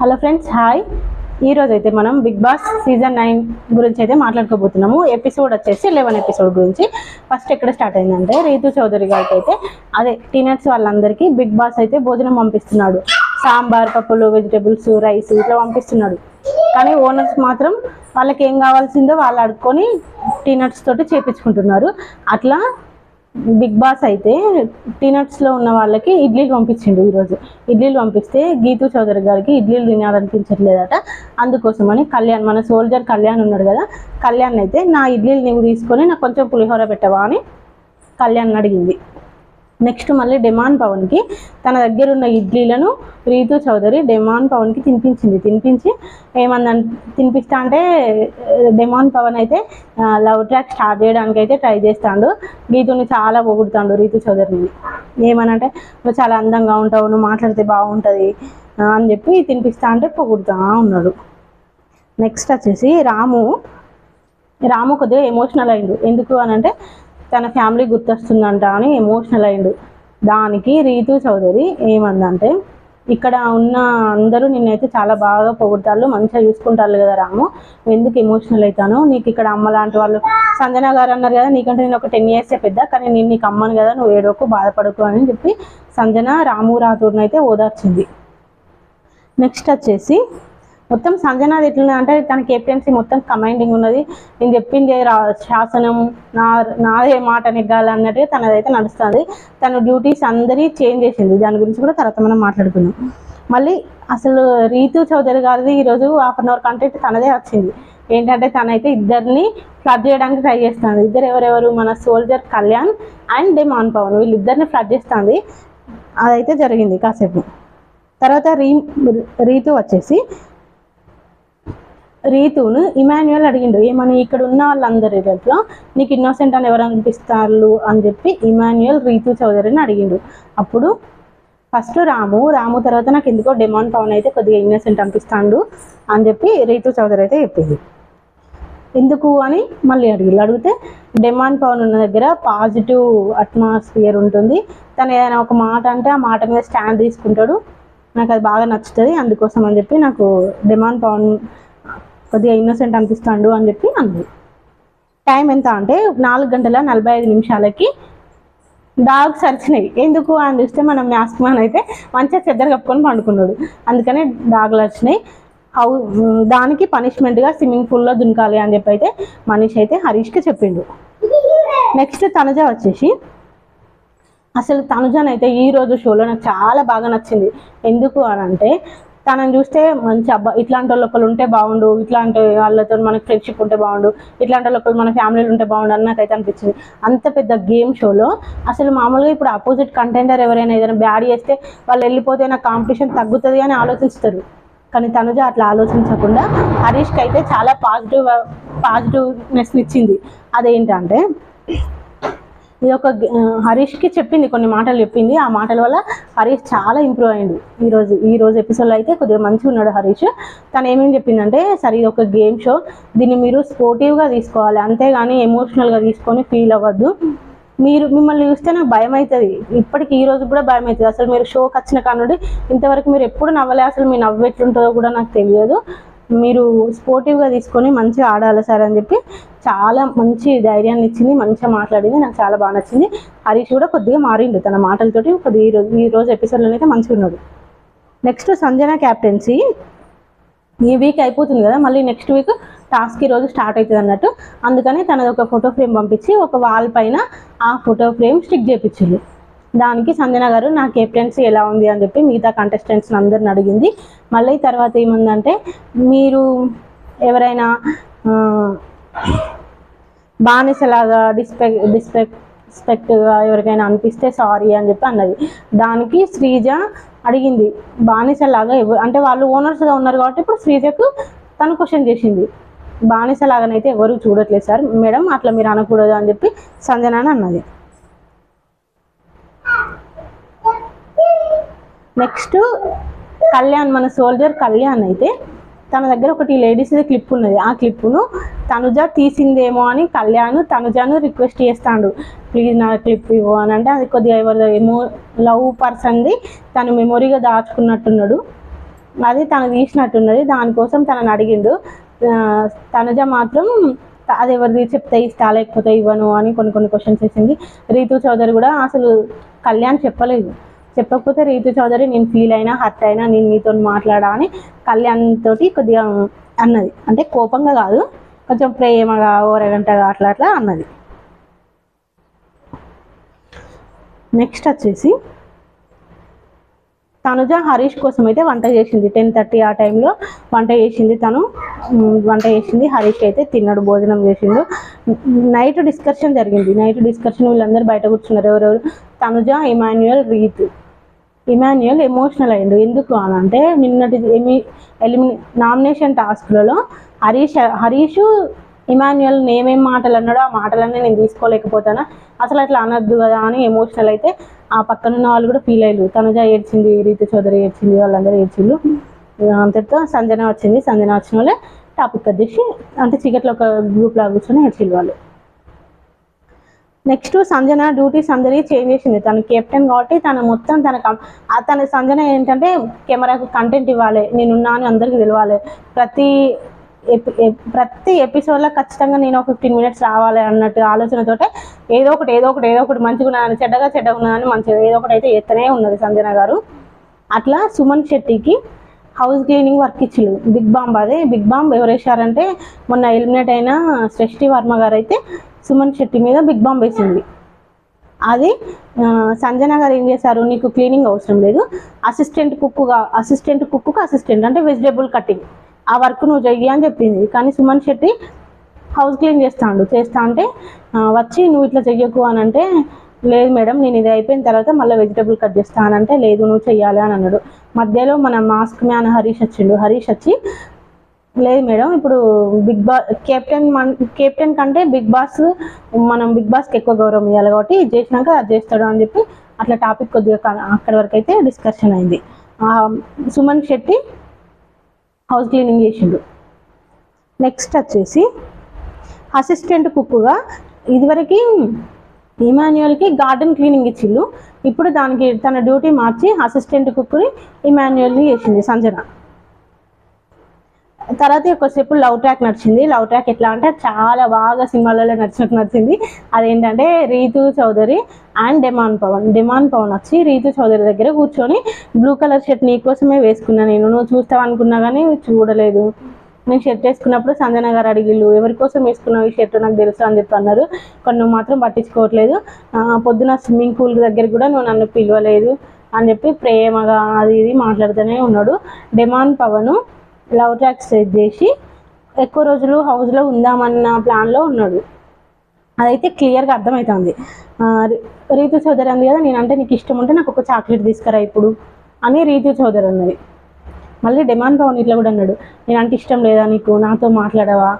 Hello friends hi. ఈరోజు అయితే మనం బిగ్ బాస్ సీజన్ నైన్ గురించి అయితే మాట్లాడుకోబోతున్నాము. ఎపిసోడ్ వచ్చేసి లెవెన్ ఎపిసోడ్ గురించి. ఫస్ట్ ఎక్కడ స్టార్ట్ అయిందంటే రీతు చౌదరి గారికి అయితే అదే టీనర్స్ వాళ్ళందరికీ బిగ్ బాస్ అయితే భోజనం పంపిస్తున్నాడు. సాంబార్ పప్పులు వెజిటేబుల్స్ రైస్ ఇట్లా పంపిస్తున్నాడు. కానీ ఓనర్స్ మాత్రం వాళ్ళకి ఏం కావాల్సిందో వాళ్ళు అడుక్కొని టీనట్స్ తోటి చేపించుకుంటున్నారు. అట్లా బిగ్ బాస్ అయితే టీనట్స్లో ఉన్న వాళ్ళకి ఇడ్లీలు పంపించిండు ఈరోజు. ఇడ్లీలు పంపిస్తే గీతు చౌదరి గారికి ఇడ్లీలు తినాలనిపించట్లేదట. అందుకోసమని కళ్యాణ్ మన సోల్జర్ కళ్యాణ్ ఉన్నాడు కదా కళ్యాణ్ అయితే నా ఇడ్లీలు నువ్వు తీసుకొని నాకు కొంచెం పులిహోర పెట్టవా అని కళ్యాణ్ అడిగింది. నెక్స్ట్ మళ్ళీ డెమాన్ పవన్కి. తన దగ్గర ఉన్న ఇడ్లీలను రీతు చౌదరి డెమాన్ పవన్కి తినిపించింది. తినిపించి ఏమన్నా తినిపిస్తా అంటే డెమాన్ పవన్ అయితే లవ్ ట్రాక్ స్టార్ట్ చేయడానికి అయితే ట్రై చేస్తాడు. గీతుని చాలా పొగుడుతాడు రీతు చౌదరిని. ఏమనంటే నువ్వు చాలా అందంగా ఉంటావు నువ్వు మాట్లాడితే బాగుంటుంది అని చెప్పి తినిపిస్తా అంటే పొగుడుతా ఉన్నాడు. నెక్స్ట్ వచ్చేసి రాము. రాము కొద్దిగా ఎమోషనల్ అయిండు. ఎందుకు అని అంటే తన ఫ్యామిలీ గుర్తొస్తుందంట అని ఎమోషనల్ అయిండు. దానికి రీతు చౌదరి ఏమందంటే ఇక్కడ ఉన్న అందరూ నిన్నైతే చాలా బాగా పొగుడతారు మంచిగా చూసుకుంటారు కదా రాము ఎందుకు ఎమోషనల్ అవుతాను నీకు ఇక్కడ అమ్మ లాంటి వాళ్ళు సంజన గారు అన్నారు కదా నీకంటే నేను ఒక టెన్ ఇయర్సే పెద్ద కానీ నేను నీకు అమ్మను కదా నువ్వు ఏడోకు బాధపడకు అని చెప్పి సంజన రాము రాథూర్ని అయితే ఓదార్చింది. నెక్స్ట్ వచ్చేసి మొత్తం సంజనాది ఎట్లున్నది అంటే తన కెప్టెన్సీ మొత్తం కమాండింగ్ ఉన్నది. నేను చెప్పింది శాసనం నా నాదే మాట నెగ్గాలి అన్నట్టుగా తనదైతే నడుస్తుంది. తన డ్యూటీస్ అందరి చేంజ్ చేసింది. దాని గురించి కూడా తర్వాత మనం మాట్లాడుకుందాం. మళ్ళీ అసలు రీతు చౌదరి గారిది ఈరోజు హాఫ్ అన్ అవర్ కంటెంట్ తనదే వచ్చింది. ఏంటంటే తనైతే ఇద్దరిని ఫ్లడ్ చేయడానికి ట్రై చేస్తుంది. ఇద్దరు ఎవరెవరు మన soldier Kalyan and demon Pavan. వీళ్ళిద్దరిని ఫ్లడ్ చేస్తుంది. అదైతే జరిగింది కాసేపు. తర్వాత రీ రీతు వచ్చేసి రీతును ఇమాన్యుయల్ అడిగిండు. ఏమని? ఇక్కడ ఉన్న వాళ్ళందరిలో నీకు ఇన్నోసెంట్ అని ఎవరు అనిపిస్తారు అని చెప్పి ఇమాన్యుయల్ రీతు చౌదరిని అడిగిండు. అప్పుడు ఫస్ట్ రాము రాము తర్వాత నాకు ఎందుకో డిమాండ్ పవన్ అయితే కొద్దిగా ఇన్నోసెంట్ అనిపిస్తాడు అని చెప్పి రీతు చౌదరి అయితే చెప్పింది. ఎందుకు అని మళ్ళీ అడిగి అడిగితే డిమాండ్ పవన్ ఉన్న దగ్గర పాజిటివ్ అట్మాస్ఫియర్ ఉంటుంది. తను ఏదైనా ఒక మాట అంటే ఆ మాట మీద స్టాండ్ తీసుకుంటాడు. నాకు అది బాగా నచ్చుతుంది అందుకోసం అని చెప్పి నాకు డిమాండ్ పవన్ కొద్దిగా ఇన్నోసెంట్ అనిపిస్తాడు అని చెప్పి అంది. టైం ఎంత అంటే నాలుగు గంటల నలభై ఐదు నిమిషాలకి డాగ్స్ అరిచినాయి ఎందుకు అని చూస్తే మనం మాస్క్ మ్యాన్ అయితే మంచిగా చెద్దర కప్పుకొని పండుకున్నాడు. అందుకనే డాగ్లు వచ్చినాయి హౌ దానికి పనిష్మెంట్గా స్విమ్మింగ్ పూల్లో దునకాలి అని చెప్పి అయితే మనిషి అయితే హరీష్కి చెప్పిండు. నెక్స్ట్ తనుజ వచ్చేసి అసలు తనుజనైతే ఈ రోజు షోలో నాకు చాలా బాగా నచ్చింది. ఎందుకు అని అంటే తనని చూస్తే మంచి అబ్బా ఇట్లాంటి వాళ్ళు ఒకళ్ళు ఉంటే బాగుండు ఇట్లాంటి వాళ్ళతో మనకి ఫ్రెండ్షిప్ ఉంటే బాగుండు ఇట్లాంటి వాళ్ళు మన ఫ్యామిలీలు ఉంటే బాగుండు అని నాకైతే అనిపించింది. అంత పెద్ద గేమ్ షోలో అసలు మామూలుగా ఇప్పుడు అపోజిట్ కంటెండర్ ఎవరైనా ఏదైనా బ్యాడ్ చేస్తే వాళ్ళు వెళ్ళిపోతే నాకు కాంపిటీషన్ తగ్గుతుంది అని ఆలోచిస్తారు. కానీ తనుజ అట్లా ఆలోచించకుండా హరీష్కి అయితే చాలా పాజిటివ్ పాజిటివ్నెస్ ఇచ్చింది. అదేంటంటే ఇది ఒక హరీష్కి చెప్పింది కొన్ని మాటలు చెప్పింది. ఆ మాటల వల్ల హరీష్ చాలా ఇంప్రూవ్ అయ్యిండు ఈరోజు ఈరోజు ఈ రోజు ఎపిసోడ్లో అయితే కొద్దిగా మంచిగా ఉన్నాడు హరీష్. తను ఏమేమి చెప్పిందంటే సరే ఇది ఒక గేమ్ షో. దీన్ని మీరు స్పోర్టివ్గా తీసుకోవాలి. అంతేగాని ఎమోషనల్గా తీసుకొని ఫీల్ అవ్వద్దు. మీరు మిమ్మల్ని చూస్తే నాకు భయం అవుతుంది ఇప్పటికి ఈ రోజు కూడా భయం అవుతుంది అసలు మీరు షోకి వచ్చిన కానుండి ఇంతవరకు మీరు ఎప్పుడు నవ్వలే? అసలు మీ నవ్వు ఎట్లుంటుందో కూడా నాకు తెలియదు. మీరు స్పోర్టివ్గా తీసుకొని మంచిగా ఆడాలి సార్ అని చెప్పి చాలా మంచి ధైర్యాన్ని ఇచ్చింది మంచిగా మాట్లాడింది నాకు చాలా బాగా నచ్చింది. హరీష్ కూడా కొద్దిగా మారిండు తన మాటలతోటి. కొద్దిగా ఈ రోజు ఈ రోజు ఎపిసోడ్లో అయితే మంచిగా ఉన్నాడు. నెక్స్ట్ సంజన క్యాప్టెన్సీ ఈ వీక్ అయిపోతుంది కదా మళ్ళీ నెక్స్ట్ వీక్ టాస్క్ ఈ రోజు స్టార్ట్ అవుతుంది అన్నట్టు. అందుకని తనది ఒక ఫోటో ఫ్రేమ్ పంపించి ఒక వాల్ పైన ఆ ఫోటో ఫ్రేమ్ స్టిక్ చేయించింది దానికి సంజన గారు నా కెప్టెన్సీ ఎలా ఉంది అని చెప్పి మిగతా కంటెస్టెంట్స్ని అందరిని అడిగింది. మళ్ళీ తర్వాత ఏముందంటే మీరు ఎవరైనా బానిసలాగా డిస్పెక్ట్ డిస్పెక్ట్ రెస్పెక్ట్గా ఎవరికైనా అనిపిస్తే సారీ అని చెప్పి అన్నది. దానికి శ్రీజ అడిగింది బానిసలాగా ఎవ అంటే వాళ్ళు ఓనర్స్గా ఉన్నారు కాబట్టి ఇప్పుడు శ్రీజకు తను క్వశ్చన్ చేసింది. బానిసలాగానైతే ఎవరు చూడట్లేదు సార్ మేడం అట్లా మీరు అనకూడదు అని చెప్పి సంజన అని అన్నది. నెక్స్ట్ కళ్యాణ్ మన సోల్జర్ కళ్యాణ్ అయితే తన దగ్గర ఒకటి లేడీస్ క్లిప్ ఉన్నది. ఆ క్లిప్పును తనుజ తీసిందేమో అని కళ్యాణ్ తనుజను రిక్వెస్ట్ చేస్తాడు. ప్లీజ్ నా క్లిప్ ఇవ్వు అని అంటే అది కొద్దిగా ఎవరి ఏమో లవ్ పర్సన్ది తను మెమొరీగా దాచుకున్నట్టున్నాడు. అది తను తీసినట్టున్నది. దానికోసం తనని అడిగిండు. తనుజ మాత్రం అది ఎవరిది చెప్తే ఇస్తా లేకపోతే ఇవ్వను అని కొన్ని కొన్ని క్వశ్చన్స్ వేసింది. రీతు చౌదరి కూడా అసలు కళ్యాణ్ చెప్పలేదు. చెప్పకపోతే రీతు చౌదరి నేను ఫీల్ అయినా హర్ట్ అయినా నేను నీతో మాట్లాడా అని కళ్యాణ్ తోటి కొద్దిగా అన్నది. అంటే కోపంగా కాదు కొంచెం ప్రేమగా ఓరగంటగా అట్లా అట్లా అన్నది. నెక్స్ట్ వచ్చేసి తనుజ హరీష్ కోసం అయితే వంట చేసింది. టెన్ థర్టీ ఆ టైంలో వంట చేసింది తను. వంట చేసింది. హరీష్ అయితే తిన్నాడు భోజనం చేసిండు. నైట్ డిస్కషన్ జరిగింది. నైట్ డిస్కషన్ వీళ్ళందరూ బయట కూర్చున్నారు. ఎవరెవరు? Tanuja Emmanuel Rithu. Emmanuel emotional అయ్యిండు ఎందుకు అని అంటే నిన్నటి ఎమి ఎలిమినే నామినేషన్ టాస్క్లలో హరీష్ హరీష్ ఇమాన్యుయల్ నేమేం మాటలు అన్నాడో ఆ మాటలన్నీ నేను తీసుకోలేకపోతానా? అసలు అట్లా అనద్దు కదా అని ఎమోషనల్ అయితే ఆ పక్కన ఉన్న వాళ్ళు కూడా ఫీల్ అయ్యారు తనుజ ఏడ్చింది రీతి చౌదరి ఏడ్చింది వాళ్ళందరూ ఏడ్చిండ్రు. అంతటితో సంజన వచ్చింది. సంజన వచ్చిన వాళ్ళే టాపిక్ కట్ అంటే చీకట్లో ఒక గ్రూప్ లాగా కూర్చొని ఏడ్చిండు వాళ్ళు. నెక్స్ట్ సంజన డ్యూటీస్ అందరి చేంజ్ చేసింది. తను కెప్టెన్ కాబట్టి తను మొత్తం తన కం- తన సంజన ఏంటంటే కెమెరాకు కంటెంట్ ఇవ్వాలి నేనున్నా అని అందరికీ తెలవాలి ప్రతి ప్రతి ఎపిసోడ్లో ఖచ్చితంగా నేను ఒక ఫిఫ్టీన్ మినిట్స్ రావాలి అన్నట్టు ఆలోచనతోటే ఏదో ఒకటి ఏదో ఒకటి ఏదో ఒకటి మంచిగా ఉన్నదని చెడ్డగా చెడ్డగా ఉన్నదని మంచిగా ఏదో ఒకటి అయితే ఎత్తనే ఉన్నది సంజన గారు. అట్లా సుమన్ శెట్టికి హౌస్ క్లీనింగ్ వర్క్ ఇచ్చిండు బిగ్ బాంబ్ అదే బిగ్ బాంబ్ ఎవరు వేశారంటే మొన్న ఎలిమినేట్ అయిన సృష్టి వర్మ గారు అయితే సుమన్ శెట్టి మీద బిగ్ బాంబ్ వేసింది. అది సంజన గారు ఏం చేశారు? నీకు క్లీనింగ్ అవసరం లేదు. అసిస్టెంట్ కుక్కుగా అసిస్టెంట్ కుక్కు అసిస్టెంట్ అంటే వెజిటేబుల్ కటింగ్. ఆ వర్క్ నువ్వు చెయ్యి అని చెప్పింది. కానీ సుమన్ శెట్టి హౌస్ క్లీన్ చేస్తాడు. చేస్తా అంటే వచ్చి నువ్వు ఇట్లా చెయ్యకు అని అంటే లేదు మేడం నేను ఇది అయిపోయిన తర్వాత మళ్ళీ వెజిటబుల్ కట్ చేస్తా అంటే లేదు నువ్వు చెయ్యాలి అని అన్నాడు. మధ్యలో మన మాస్క్ మ్యాన్ హరీష్ వచ్చిండు. హరీష్ వచ్చి లేదు మేడం ఇప్పుడు బిగ్ బాస్ కెప్టెన్ మన కెప్టెన్ కంటే బిగ్ బాస్ మనం బిగ్ బాస్కి ఎక్కువ గౌరవం ఇవ్వాలి కాబట్టి ఇది చేసినాక అది చేస్తాడు అని చెప్పి అట్లా టాపిక్ కొద్దిగా అక్కడి వరకు అయితే డిస్కషన్ అయింది. సుమన్ శెట్టి హౌస్ క్లీనింగ్ చేసిండు. నెక్స్ట్ వచ్చేసి అసిస్టెంట్ కుక్కుగా ఇదివరకు ఇమాన్యుయల్కి గార్డెన్ క్లీనింగ్ ఇచ్చిళ్ళు. ఇప్పుడు దానికి తన డ్యూటీ మార్చి అసిస్టెంట్ కుక్కుని ఇమాన్యుయల్ని చేసింది సంజన. తర్వాత ఒకసేపు లవ్ ట్రాక్ నడిచింది. లవ్ ట్రాక్ ఎట్లా అంటే చాలా బాగా సినిమాలలో నడిచినట్టు నడిచింది. అదేంటంటే Rithu Chowdary and demon Pavan. Demon Pavan వచ్చి రీతు చౌదరి దగ్గర కూర్చొని బ్లూ కలర్ షర్ట్ నీ కోసమే వేసుకున్నా నేను. నువ్వు చూస్తావు అనుకున్నా కానీ చూడలేదు. నేను షర్ట్ వేసుకున్నప్పుడు సంజన గారు అడిగిళ్ళు ఎవరి కోసం వేసుకున్నావు ఈ షర్ట్ నాకు తెలుసు అని చెప్పి అన్నారు. కానీ నువ్వు మాత్రం పట్టించుకోవట్లేదు. పొద్దున స్విమ్మింగ్ పూల్ దగ్గర కూడా నువ్వు నన్ను పిలవలేదు అని చెప్పి ప్రేమగా అది ఇది మాట్లాడుతూనే ఉన్నాడు. Demon Pavan love track set చేసి ఎక్కువ రోజులు హౌస్లో ఉందామన్న ప్లాన్లో ఉన్నాడు. అదైతే క్లియర్గా అర్థమవుతుంది రీతు చౌదరి అంది కదా నేనంటే నీకు ఇష్టం ఉంటే నాకు ఒక చాక్లెట్ తీసుకురా ఇప్పుడు అని రీతు చౌదరి అన్నది. మళ్ళీ డిమాండ్ పవన్ ఇట్లా కూడా అన్నాడు నేనంటే ఇష్టం లేదా నీకు నాతో మాట్లాడవా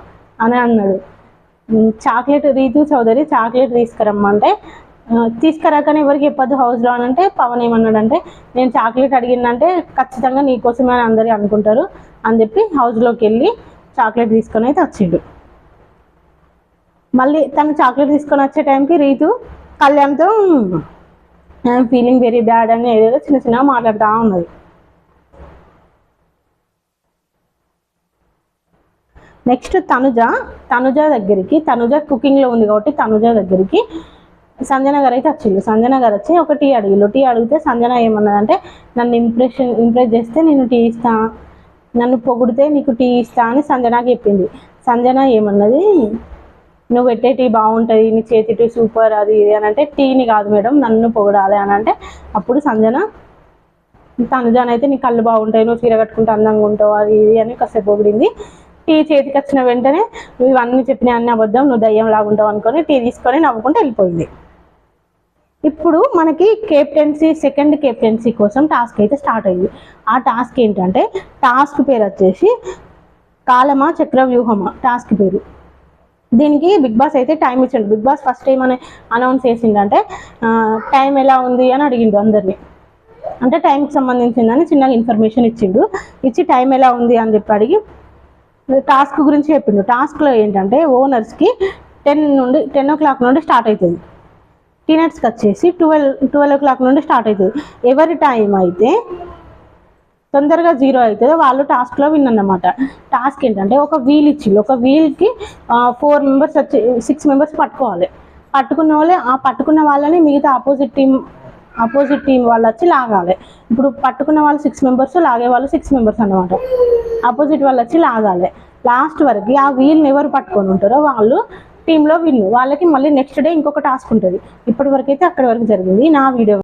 అని అన్నాడు. చాక్లెట్ రీతు చౌదరి చాక్లెట్ తీసుకురమ్మంటే తీసుకురాకనే ఎవరికి చెప్పొద్దు హౌస్లో అని అంటే పవన్ ఏమన్నాడంటే నేను చాక్లెట్ అడిగిందంటే ఖచ్చితంగా నీకోసమే అని అందరూ అనుకుంటారు. అని చెప్పి హౌస్లోకి వెళ్ళి చాక్లెట్ తీసుకొని అయితే వచ్చిండు. మళ్ళీ తను చాక్లెట్ తీసుకొని వచ్చే టైంకి రీతు కళ్యాణ్తో ఫీలింగ్ వెరీ బ్యాడ్ అని ఏదేదో చిన్న చిన్నగా మాట్లాడుతూ ఉన్నది. నెక్స్ట్ తనుజ తనుజ దగ్గరికి తనుజ కుకింగ్లో ఉంది కాబట్టి తనుజ దగ్గరికి సంజన గారు అయితే వచ్చిండు. సంజన గారు వచ్చి ఒక టీ అడిగిండు టీ అడిగితే సంజన ఏమన్నదంటే నన్ను ఇంప్రెషన్ ఇంప్రెస్ చేస్తే నేను టీ ఇస్తాను నన్ను పొగిడితే నీకు టీ ఇస్తా అని సంజనకి చెప్పింది. సంజన ఏమన్నది? నువ్వు పెట్టే టీ బాగుంటుంది నీ చేతి టీ సూపర్ అది ఇది అని అంటే టీని కాదు మేడం నన్ను పొగడాలి అని అంటే అప్పుడు సంజన తనుజాన్ అయితే నీ కళ్ళు బాగుంటాయి నువ్వు చీర కట్టుకుంటే అందంగా ఉంటావు అది ఇది అని కాసేపు పొగిడింది. టీ చేతికి వచ్చిన వెంటనే నువ్వు ఇవన్నీ చెప్పిన అన్ని అబద్ధం నువ్వు దయ్యం లాగుంటావు అనుకొని టీ తీసుకొని నవ్వుకుంటూ వెళ్ళిపోయింది. ఇప్పుడు మనకి కెప్టెన్సీ సెకండ్ కెప్టెన్సీ కోసం టాస్క్ అయితే స్టార్ట్ అయింది. ఆ టాస్క్ ఏంటంటే టాస్క్ పేరు వచ్చేసి కాలమా చక్రవ్యూహమా? టాస్క్ పేరు. దీనికి బిగ్ బాస్ అయితే టైం ఇచ్చాడు. బిగ్ బాస్ ఫస్ట్ టైం అని అనౌన్స్ చేసిందంటే టైం ఎలా ఉంది అని అడిగిండు అందరినీ. అంటే టైంకి సంబంధించిందని చిన్నగా ఇన్ఫర్మేషన్ ఇచ్చిండు. ఇచ్చి టైం ఎలా ఉంది అని చెప్పి అడిగి టాస్క్ గురించి చెప్పిండు. టాస్క్లో ఏంటంటే ఓనర్స్కి టెన్ నుండి టెన్ ఓ క్లాక్ నుండి స్టార్ట్ అవుతుంది టీనట్స్కి వచ్చేసి ట్వెల్వ్ ట్వెల్వ్ ఓ క్లాక్ నుండి స్టార్ట్ అవుతుంది ఎవరి టైం అయితే తొందరగా జీరో అవుతుందో వాళ్ళు టాస్క్లో విన్ అన్నమాట. టాస్క్ ఏంటంటే ఒక వీల్ ఇచ్చి ఒక వీల్కి ఫోర్ మెంబర్స్ వచ్చి సిక్స్ మెంబర్స్ పట్టుకోవాలి. పట్టుకున్న వాళ్ళే ఆ పట్టుకున్న వాళ్ళని మిగతా ఆపోజిట్ టీం ఆపోజిట్ టీం వాళ్ళు వచ్చి లాగాలి. ఇప్పుడు పట్టుకున్న వాళ్ళు సిక్స్ మెంబర్స్ లాగే వాళ్ళు సిక్స్ మెంబర్స్ అన్నమాట. ఆపోజిట్ వాళ్ళు వచ్చి లాగాలి. లాస్ట్ వరకు ఆ వీల్ని ఎవరు పట్టుకొని ఉంటారో వాళ్ళు టీంలో విన్ వాళ్ళకి మళ్ళీ నెక్స్ట్ డే ఇంకొక టాస్క్ ఉంటుంది. ఇప్పటి వరకు అయితే అక్కడి వరకు జరిగింది. నా వీడియో